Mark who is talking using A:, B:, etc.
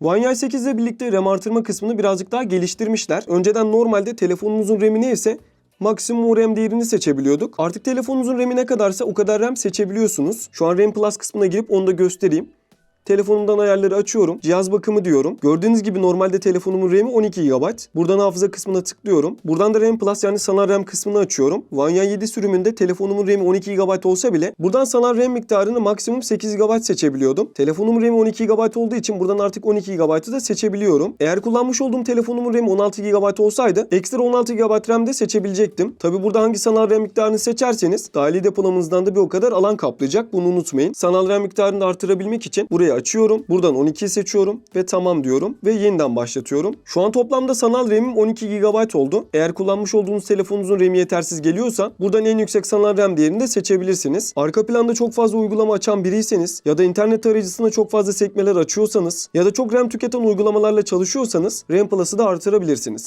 A: One UI 8 ile birlikte RAM artırma kısmını birazcık daha geliştirmişler. Önceden normalde telefonunuzun RAM'i neyse maksimum RAM değerini seçebiliyorduk. Artık telefonunuzun RAM'i ne kadarsa o kadar RAM seçebiliyorsunuz. Şu an RAM Plus kısmına girip onu da göstereyim. Telefonumdan ayarları açıyorum. Cihaz bakımı diyorum. Gördüğünüz gibi normalde telefonumun RAM'i 12 GB. Buradan hafıza kısmına tıklıyorum. Buradan da RAM Plus yani sanal RAM kısmını açıyorum. UI 7 sürümünde telefonumun RAM'i 12 GB olsa bile buradan sanal RAM miktarını maksimum 8 GB seçebiliyordum. Telefonumun RAM'i 12 GB olduğu için buradan artık 12 GB'ı da seçebiliyorum. Eğer kullanmış olduğum telefonumun RAM'i 16 GB olsaydı ekstra 16 GB RAM de seçebilecektim. Tabi burada hangi sanal RAM miktarını seçerseniz dahili depolamanızdan da bir o kadar alan kaplayacak. Bunu unutmayın. Sanal RAM miktarını da artırabilmek için buraya açıyorum. Buradan 12'yi seçiyorum ve tamam diyorum ve yeniden başlatıyorum. Şu an toplamda sanal RAM'im 12 GB oldu. Eğer kullanmış olduğunuz telefonunuzun RAM'i yetersiz geliyorsa buradan en yüksek sanal RAM değerini de seçebilirsiniz. Arka planda çok fazla uygulama açan biriyseniz ya da internet tarayıcısına çok fazla sekmeler açıyorsanız ya da çok RAM tüketen uygulamalarla çalışıyorsanız RAM Plus'ı da artırabilirsiniz.